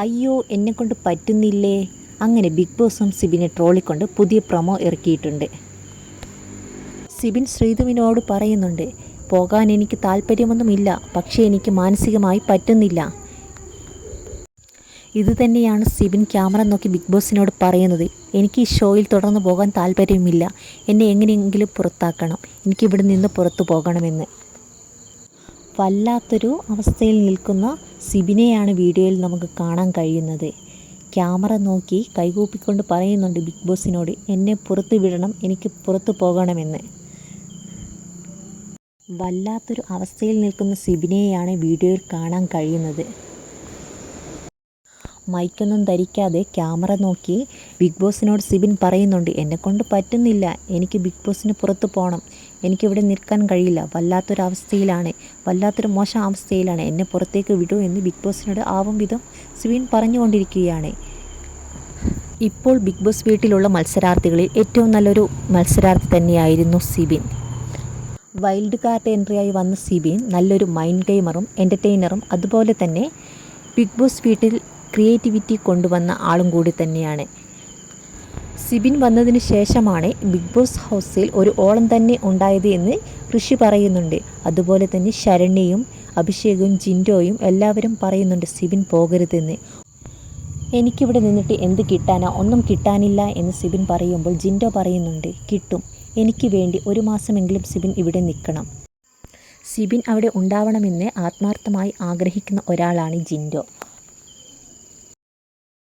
അയ്യോ എന്നെക്കൊണ്ട് പറ്റുന്നില്ലേ? അങ്ങനെ ബിഗ് ബോസും സിബിനെ ട്രോളിക്കൊണ്ട് പുതിയ പ്രൊമോ ഇറക്കിയിട്ടുണ്ട്. സിബിൻ ശ്രീധുവിനോട് പറയുന്നുണ്ട് പോകാൻ എനിക്ക് താല്പര്യമൊന്നുമില്ല പക്ഷേ എനിക്ക് മാനസികമായി പറ്റുന്നില്ല. ഇത് തന്നെയാണ് സിബിൻ ക്യാമറ നോക്കി ബിഗ് ബോസിനോട് പറയുന്നത്. എനിക്ക് ഈ ഷോയിൽ തുടർന്ന് പോകാൻ താല്പര്യമില്ല. എന്നെ എങ്ങനെയെങ്കിലും പുറത്താക്കണം. എനിക്കിവിടെ നിന്ന് പുറത്തു പോകണമെന്ന്. വല്ലാത്തൊരു അവസ്ഥയിൽ നിൽക്കുന്ന സിബിനെയാണ് വീഡിയോയിൽ നമുക്ക് കാണാൻ കഴിയുന്നത്. ക്യാമറ നോക്കി കൈകൂപ്പിക്കൊണ്ട് പറയുന്നുണ്ട് ബിഗ് ബോസിനോട് എന്നെ പുറത്തു വിടണം എനിക്ക് പുറത്തു പോകണമെന്ന്. വല്ലാത്തൊരു അവസ്ഥയിൽ നിൽക്കുന്ന സിബിനെയാണ് വീഡിയോയിൽ കാണാൻ കഴിയുന്നത്. മൈക്കൊന്നും ധരിക്കാതെ ക്യാമറ നോക്കി ബിഗ് ബോസിനോട് സിബിൻ പറയുന്നുണ്ട് എന്നെ കൊണ്ട് പറ്റുന്നില്ല. എനിക്ക് ബിഗ് ബോസിന് പുറത്ത് പോകണം എനിക്കിവിടെ നിൽക്കാൻ കഴിയില്ല. വല്ലാത്തൊരവസ്ഥയിലാണ്. വല്ലാത്തൊരു മോശം അവസ്ഥയിലാണ്. എന്നെ പുറത്തേക്ക് വിടൂ എന്ന് ബിഗ് ബോസിനോട് ആവും വിധം സിബിൻ പറഞ്ഞുകൊണ്ടിരിക്കുകയാണ്. ഇപ്പോൾ ബിഗ് ബോസ് വീട്ടിലുള്ള മത്സരാർത്ഥികളിൽ ഏറ്റവും നല്ലൊരു മത്സരാർത്ഥി തന്നെയായിരുന്നു സിബിൻ. വൈൽഡ് കാർഡ് എൻട്രിയായി വന്ന സിബിൻ നല്ലൊരു മൈൻഡ് ഗെയിമറും എന്റർടൈനറും അതുപോലെ തന്നെ ബിഗ് ബോസ് വീട്ടിൽ ക്രിയേറ്റിവിറ്റി കൊണ്ടുവന്ന ആളും കൂടി തന്നെയാണ്. സിബിൻ വന്നതിന് ശേഷമാണ് ബിഗ് ബോസ് ഹൗസിൽ ഒരു ഓളം തന്നെ ഉണ്ടായത് എന്ന് ഋഷി പറയുന്നുണ്ട്. അതുപോലെ തന്നെ ശരണ്യയും അഭിഷേകും ജിൻഡോയും എല്ലാവരും പറയുന്നുണ്ട് സിബിൻ പോകരുതെന്ന്. എനിക്കിവിടെ നിന്നിട്ട് എന്ത് കിട്ടാനാ? ഒന്നും കിട്ടാനില്ല എന്ന് സിബിൻ പറയുമ്പോൾ ജിൻഡോ പറയുന്നുണ്ട് കിട്ടും. എനിക്ക് വേണ്ടി ഒരു മാസമെങ്കിലും സിബിൻ ഇവിടെ നിൽക്കണം. സിബിൻ അവിടെ ഉണ്ടാവണമെന്ന് ആത്മാർത്ഥമായി ആഗ്രഹിക്കുന്ന ഒരാളാണ് ജിൻഡോ.